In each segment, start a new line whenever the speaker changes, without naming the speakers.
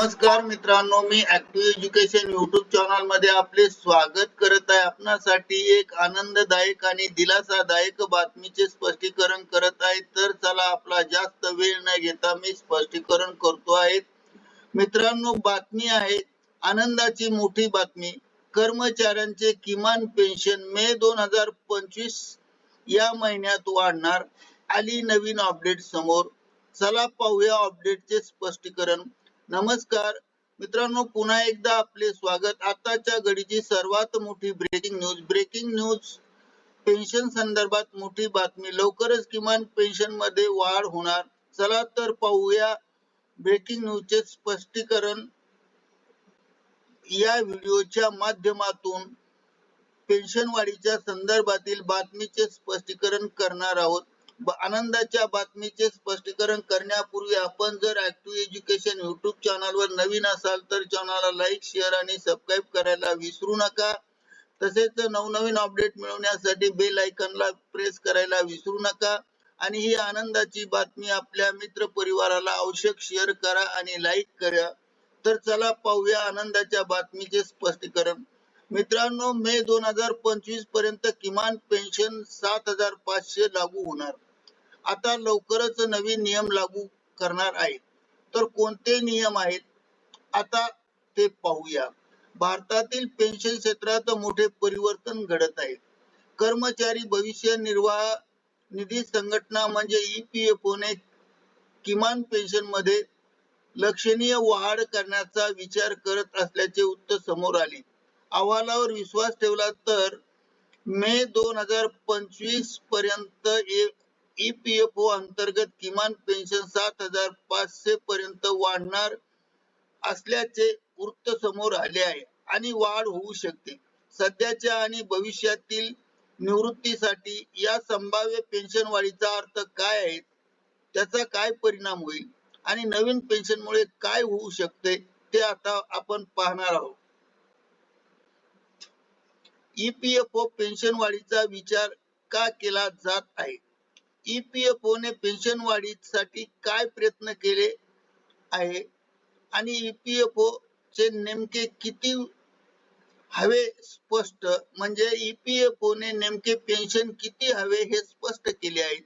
नमस्कार मित्रांनो मी ऍक्टिव्ह एज्युकेशन युट्यूब चॅनलमध्ये आपले स्वागत करत आहे. आपणासाठी एक आनंददायक आणि दिलासादायक बातमीचे स्पष्टीकरण करत आहे. तर चला आपला जास्त वेळ न घेता मी स्पष्टीकरण करतो आहे. मित्रांनो बातमी आहे. आनंदाची मोठी बातमी. कर्मचाऱ्यांचे किमान पेन्शन मे दोन हजार पंचवीस या महिन्यात वाढणार. आली नवीन अपडेट समोर. चला पाहूया अपडेटचे स्पष्टीकरण. नमस्कार. मित्रांनो पुन्हा एकदा आपले स्वागत. आताच्या घडीची सर्वात मोठी breaking news breaking news pension संदर्भात मोठी बातमी. लवकरच किमान पेन्शनमध्ये वाढ होणार. चला तर पाहूया ब्रेकिंग न्यूजचे स्पष्टीकरण. या व्हिडिओच्या माध्यमातून पेन्शन वाढीच्या संदर्भातील बातमीचे स्पष्टीकरण करणार आहोत. आनंदाच्या बातमीचे स्पष्टीकरण करण्यापूर्वी आपण जर ऍक्टिव्ह एज्युकेशन युट्यूब चॅनल वर नवीन असाल तर चॅनलला लाईक शेअर आणि सबस्क्राईब करायला विसरू नका. तसेच नवनवीन अपडेट मिळवण्यासाठी बेल आयकॉनला प्रेस करायला विसरू नका. आणि ही आनंदाची बातमी आपल्या मित्र परिवाराला आवश्यक शेअर करा आणि लाईक करा. तर चला पाहूया आनंदाच्या बातमीचे स्पष्टीकरण. मित्रांनो मे दोन हजार पंचवीसपर्यंत किमान पेन्शन सात हजार पाचशे लागू होणार. आता लवकरच नवीन नियम लागू करणार आहेत. तर कोणते नियम आहेत? आता ते पाहूया. भारतातील पेन्शन क्षेत्रात मोठे परिवर्तन घडत आहे. कर्मचारी भविष्य निर्वाह निधी संघटना म्हणजे ईपीएफओने किमान पेन्शनमध्ये लक्षणीय वाढ करण्याचा विचार करत असल्याचे उत्तर समोर आले. अहवालावर विश्वास ठेवला तर मे दोन हजार पंचवीसपर्यंत ईपीएफओ अंतर्गत किमान पेन्शन सात हजार पाचशे पर्यंत वाढणार असल्याचे वृत्त समोर आले आहे आणि वाढ होऊ शकते. सध्याच्या आणि भविष्यातील निवृत्तीसाठी या संभाव्य पेन्शन वाढीचा अर्थ काय आहे? त्याचा काय परिणाम होईल? आणि नवीन पेन्शन मुळे काय होऊ शकते? ते आता आपण पाहणार आहोत. ईपीएफओ पेन्शन वाढीचा विचार का केला जात आहे? ईपीएफओ ने पेन्शन वाढीसाठी काय प्रयत्न केले आहे? आणि ईपीएफओ चे नेमके किती हवे स्पष्ट? म्हणजे ईपीएफओ ने नेमके पेन्शन किती हवे हे स्पष्ट केले आहे.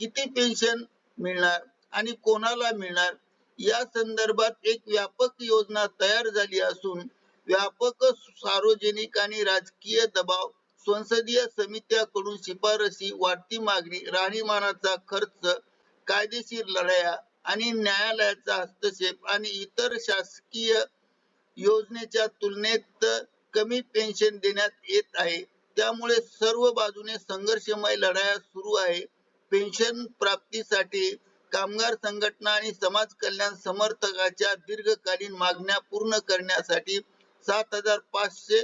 किती पेन्शन मिळणार आणि कोणाला मिळणार? या संदर्भात एक व्यापक योजना तयार झाली असून व्यापक सार्वजनिक आणि राजकीय दबाव संसदीय समित्याकडून शिफारसी वाढती मागणी राहणीमानाचा खर्च कायदेशीर लढाया आणि न्यायालयाचा हस्तक्षेप आणि इतर शासकीय योजनेच्या तुलनेत कमी पेन्शन देण्यात येत आहे. त्यामुळे सर्व बाजूने संघर्षमय लढाया सुरू आहे. पेन्शन प्राप्तीसाठी कामगार संघटना आणि समाज कल्याण समर्थकाच्या दीर्घकालीन मागण्या पूर्ण करण्यासाठी सात हजार पाचशे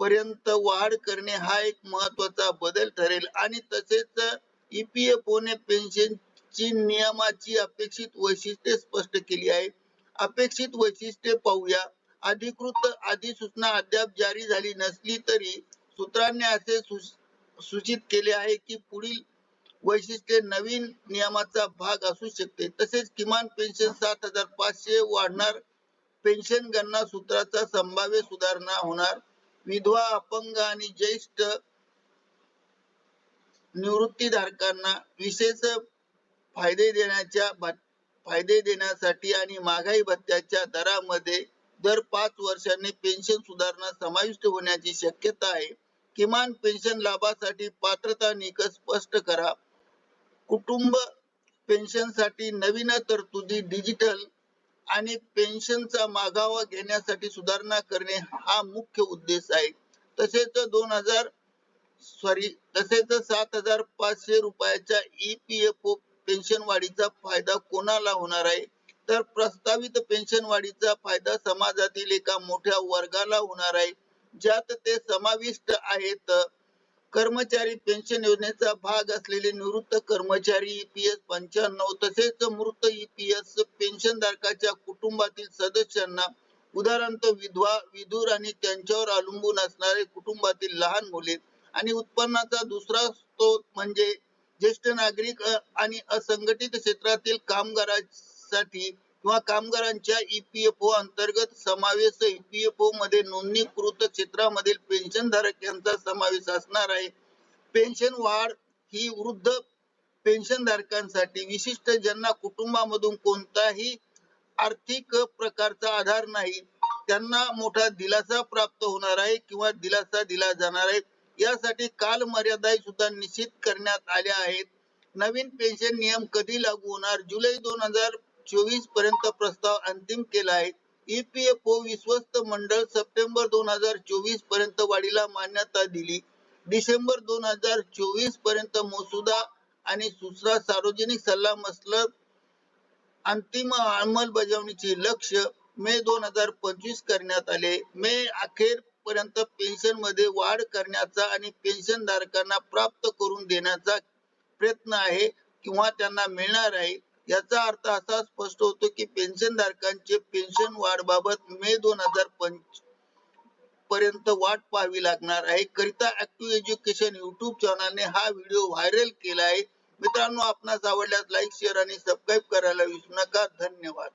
पर्यंत वाढ करणे हा एक महत्त्वाचा बदल ठरेल. आणि तसेच ईपीएफओ ने पेन्शनची नियमाची अपेक्षित वैशिष्ट्ये स्पष्ट केली आहे अपेक्षित वैशिष्ट्ये पाहूया. अधिकृत अधिसूचना अद्याप जारी झाली नसली तरी सूत्रांनी असे सूचित केले आहे की पुढील वैशिष्ट्ये नवीन नियमाचा भाग असू शकते. तसेच किमान पेन्शन सात हजार पाचशे वाढणार पेन्शन गणना सूत्राचा संभाव्य सुधारणा होणार विधवा अपंग आणि ज्येष्ठ निवृत्तीधारकांना विशेष फायदे देण्याच्या फायदे देण्यासाठी आणि महागाई भत्त्याच्या दरामध्ये दर पाच वर्षांनी पेन्शन सुधारणा समाविष्ट होण्याची शक्यता आहे. किमान पेन्शन लाभासाठी पात्रता निकष स्पष्ट करा. कुटुंब पेन्शनसाठी नवीन तरतुदी डिजिटल आणि पेन्शनचा मागावा घेण्यासाठी सुधारणा करणे हा मुख्य उद्देश आहे. तसेच दोन हजार सॉरी तसेच सात हजार पाचशे रुपयाच्या ईपीएफओ पेन्शन वाढीचा फायदा कोणाला होणार आहे? तर प्रस्तावित पेन्शन वाढीचा फायदा समाजातील एका मोठ्या वर्गाला होणार आहे. ज्यात ते समाविष्ट आहेत. कर्मचारी पेन्शन योजनेचा भाग असलेले निवृत्त कर्मचारी ईपीएस पंच्याण्णव तसेच मृत ईपीएस पेन्शन धारकाच्या कुटुंबातील सदस्यांना उदाहरणार्थ विधवा विधूर आणि त्यांच्यावर अवलंबून असणारे कुटुंबातील लहान मुले आणि उत्पन्नाचा दुसरा स्रोत म्हणजे ज्येष्ठ नागरिक आणि असंघटित क्षेत्रातील कामगारांसाठी किंवा कामगारांच्या ईपीएफओ अंतर्गत समावेश ईपीएफओ मध्ये नोंदणीकृत क्षेत्रामधील पेन्शन धारक यांचा समावेश असणार आहे. पेन्शन वाढ ही वृद्ध पेन्शन धारकांसाठी विशिष्ट ज्यांना कुटुंबामधून कोणताही आर्थिक प्रकारचा आधार नाही त्यांना मोठा दिलासा प्राप्त होणार आहे किंवा दिलासा दिला जाणार आहे. यासाठी काल मर्यादा सुद्धा निश्चित करण्यात आल्या आहेत. नवीन पेन्शन नियम कधी लागू होणार? जुलै दोन हजार चोवीसपर्यंत प्रस्ताव अंतिम केला आहे. ईपीएफओ विश्वस्त मंडळ सप्टेंबर दोन हजार चोवीसपर्यंत वाढीला मान्यता दिली. डिसेंबर दोन हजार चोवीसपर्यंत मसुदा आणि दुसरा सार्वजनिक सल्ला मसलत अंतिम अंमलबजावणीचे लक्ष मे दोन हजार पंचवीस करण्यात आले. मे अखेर पर्यंत पेन्शनमध्ये वाढ करण्याचा आणि पेन्शन धारकांना प्राप्त करून देण्याचा प्रयत्न आहे किंवा त्यांना मिळणार आहे. याचा अर्थ असा स्पष्ट होतो की पेन्शन धारकांचे पेन्शन वाढ बाबत मे दोन हजार पंच पर्यंत वाट पाहावी लागणार आहे. करिता ऍक्टिव्ह एज्युकेशन युट्यूब चॅनलने हा व्हिडिओ व्हायरल केला आहे. मित्रांनो आपणास आवडल्यास लाईक शेअर आणि सबस्क्राईब करायला विसरू नका. धन्यवाद.